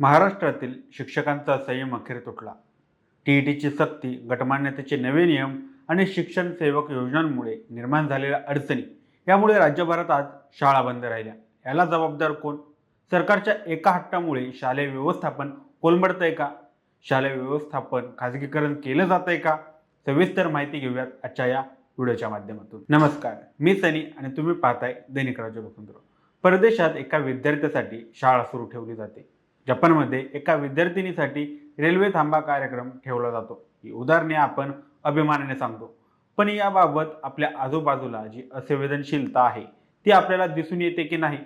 महाराष्ट्रातील शिक्षकांचा संयम अखेर तुटला. टी ई टीची सक्ती गटमान्यतेचे नवे नियम आणि शिक्षण सेवक योजनांमुळे निर्माण झालेल्या अडचणी यामुळे राज्यभरात आज शाळा बंद राहिल्या. याला जबाबदार कोण? सरकारच्या एका हट्टामुळे शालेय व्यवस्थापन कोलमडतंय का? शालेय व्यवस्थापन खाजगीकरण केलं जातंय का? सविस्तर माहिती घेऊयात आजच्या या व्हिडिओच्या माध्यमातून. नमस्कार मी सनी आणि तुम्ही पाहताय दैनिक राज्य लोखंद्र परदेशात एका विद्यार्थ्यासाठी शाळा सुरू ठेवली जाते. जपानमध्ये एका विद्यार्थिनीसाठी रेल्वे थांबा कार्यक्रम ठेवला जातो. ही उदाहरणे आपण अभिमानाने सांगतो. पण याबाबत आपल्या आजूबाजूला जी असंवेदनशीलता आहे ती आपल्याला दिसून येते की नाही?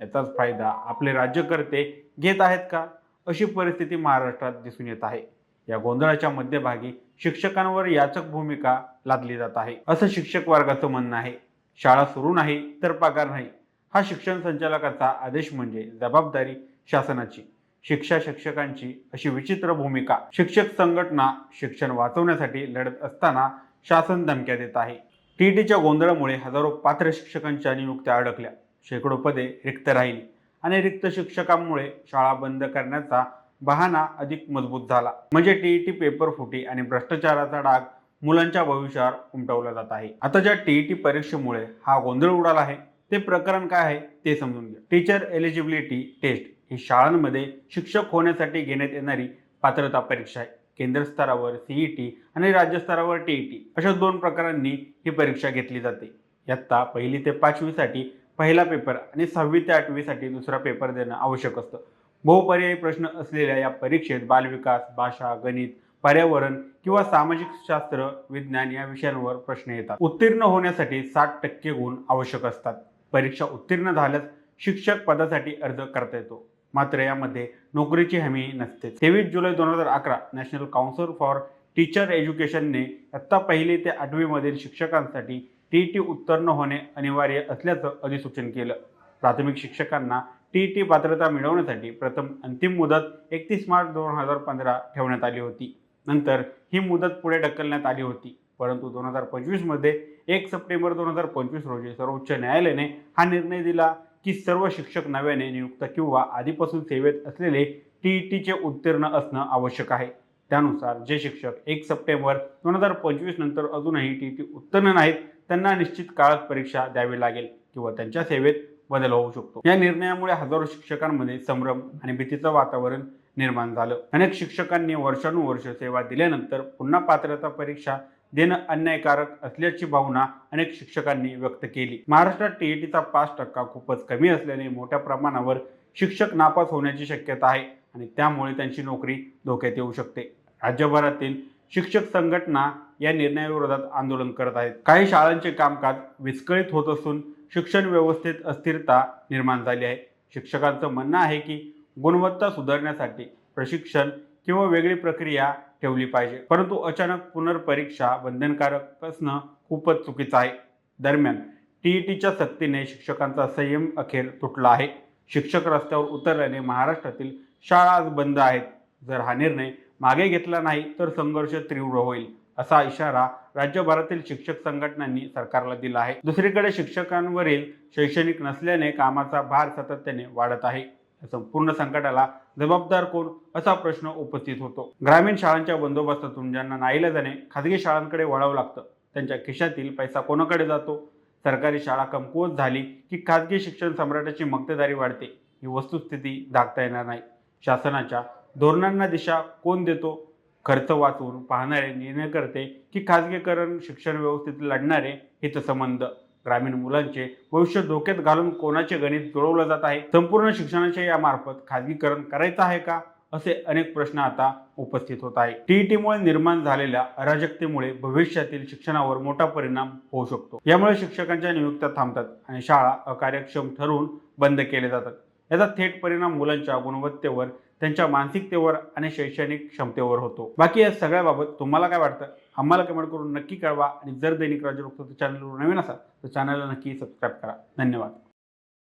याचाच फायदा आपले राज्यकर्ते घेत आहेत का? अशी परिस्थिती महाराष्ट्रात दिसून येत आहे. या गोंधळाच्या मध्यभागी शिक्षकांवर याचक भूमिका लादली जात आहे. असं शिक्षक वर्गाचं म्हणणं आहे शाळा सुरू नाही तर पगार नाही. हा शिक्षण संचालकाचा आदेश म्हणजे जबाबदारी शासनाची. शिक्षा शिक्षकांची अशी विचित्र भूमिका. शिक्षक संघटना शिक्षण वाचवण्यासाठी लढत असताना शासन धमक्या देत आहे. टीईटीच्या गोंधळामुळे हजारो पात्र शिक्षकांच्या नियुक्त्या अडकल्या. शेकडो पदे रिक्त राहिली आणि रिक्त शिक्षकांमुळे शाळा बंद करण्याचा बहाणा अधिक मजबूत झाला. म्हणजे टीईटी पेपर फुटी आणि भ्रष्टाचाराचा डाग मुलांच्या भविष्यावर उमटवला जात आहे. आता ज्या टीईटी परीक्षेमुळे हा गोंधळ उडाला आहे. ते प्रकरण काय आहे ते समजून घ्या. Teacher eligibility taste. ही शाळांमध्ये शिक्षक होण्यासाठी घेण्यात येणारी पात्रता परीक्षा आहे. केंद्र स्तरावर सीईटी आणि राज्य स्तरावर टीईटी अशा दोन प्रकारांनी ही परीक्षा घेतली जाते. यत्ता पहिली ते पाचवीसाठी पहिला पेपर आणि सहावी ते आठवीसाठी दुसरा पेपर देणं आवश्यक असतं. बहुपर्यायी प्रश्न असलेल्या या परीक्षेत बालविकास भाषा गणित पर्यावरण किंवा सामाजिक शास्त्र विज्ञान या विषयांवर प्रश्न येतात. उत्तीर्ण होण्यासाठी साठ टक्के गुण आवश्यक असतात. परीक्षा उत्तीर्ण झाल्यास शिक्षक पदासाठी अर्ज करता येतो. मात्र यामध्ये नोकरीची हमी नसते. तेवीस जुलै दोन हजार अकरा नॅशनल काउन्सिल फॉर टीचर एज्युकेशनने आत्ता पहिली ते आठवीमधील शिक्षकांसाठी टी टी उत्तीर्ण होणे अनिवार्य असल्याचं अधिसूचन केलं. प्राथमिक शिक्षकांना टी टी पात्रता मिळवण्यासाठी प्रथम अंतिम मुदत एकतीस मार्च दोन हजार पंधरा ठेवण्यात आली होती. नंतर ही मुदत पुढे ढकलण्यात आली होती. परंतु दोन हजार पंचवीसमध्ये एक सप्टेंबर दोन हजार पंचवीस रोजी सर्वोच्च न्यायालयाने हा निर्णय दिला. की सर्व शिक्षक नव्याने नियुक्त किंवा आधीपासून सेवेत असलेले टी टीचे उत्तीर्ण असणं आवश्यक आहे. त्यानुसार जे शिक्षक एक सप्टेंबर दोन हजार पंचवीस नंतर अजूनही टी टी उत्तीर्ण नाहीत त्यांना निश्चित काळात परीक्षा द्यावी लागेल किंवा त्यांच्या सेवेत बदल होऊ शकतो. या निर्णयामुळे हजारो शिक्षकांमध्ये संभ्रम आणि भीतीचं वातावरण निर्माण झालं. अनेक शिक्षकांनी वर्षानुवर्ष सेवा दिल्यानंतर पुन्हा पात्रता परीक्षा देणं अन्यायकारक असल्याची भावना अनेक शिक्षकांनी व्यक्त केली. महाराष्ट्रात टीईटीचा पाच टक्का खूपच कमी असल्याने मोठ्या प्रमाणावर शिक्षक नापास होण्याची शक्यता आहे आणि त्यामुळे त्यांची नोकरी धोक्यात येऊ शकते. राज्यभरातील शिक्षक संघटना या निर्णयाविरोधात आंदोलन करत आहेत. काही शाळांचे कामकाज विस्कळीत होत असून शिक्षण व्यवस्थेत अस्थिरता निर्माण झाली आहे. शिक्षकांचं म्हणणं आहे की गुणवत्ता सुधारण्यासाठी प्रशिक्षण किंवा वेगळी प्रक्रिया ठेवली पाहिजे. परंतु अचानक पुनर्परीक्षा बंधनकारक असणं खूपच चुकीचं आहे. दरम्यान टीईटीच्या सक्तीने शिक्षकांचा संयम अखेर तुटला आहे. शिक्षक रस्त्यावर उतरल्याने महाराष्ट्रातील शाळा आज बंद आहेत. जर हा निर्णय मागे घेतला नाही तर संघर्ष तीव्र होईल असा इशारा राज्यभरातील शिक्षक संघटनांनी सरकारला दिला आहे. दुसरीकडे शिक्षकांवरील शैक्षणिक नसल्याने कामाचा भार सातत्याने वाढत आहे. संपूर्ण संकटाला जबाबदार कोण असा प्रश्न उपस्थित होतो. ग्रामीण शाळांच्या बंदोबस्तातून ज्यांना नाईलाजाने खाजगी शाळांकडे वळावं लागतं. त्यांच्या खिशातील पैसा कोणाकडे जातो? सरकारी शाळा कमकुवत झाली की खाजगी शिक्षण सम्राटाची मक्तेदारी वाढते. ही वस्तुस्थिती दाखता येणार नाही. शासनाच्या धोरणांना दिशा कोण देतो? खर्च वाचवून पाहणारे निर्णय करते की खाजगीकरण शिक्षण व्यवस्थेत लढणारे हितसंबंध. ग्रामीण मुलांचे भविष्य धोक्यात घालून कोणाचे गणित जुळवलं जात आहे? संपूर्ण शिक्षणाच्या यामार्फत खाजगीकरण करायचं आहे का? असे अनेक प्रश्न आता उपस्थित होत आहे टीईटीमुळे निर्माण झालेल्या अराजकतेमुळे भविष्यातील शिक्षणावर मोठा परिणाम होऊ शकतो. यामुळे शिक्षकांच्या नियुक्त्या थांबतात आणि शाळा अकार्यक्षम ठरवून बंद केले जातात. याचा थेट परिणाम मुलांच्या गुणवत्तेवर त्यांच्या मानसिकतेवर आणि शैक्षणिक क्षमतेवर होतो. बाकी या सगळ्याबाबत तुम्हाला काय वाटतं? आम्हाला कमेंट करून नक्की कळवा. आणि जर दैनिक राज्य चॅनलवर नवीन असाल तर चॅनलला नक्की सबस्क्राईब करा. धन्यवाद.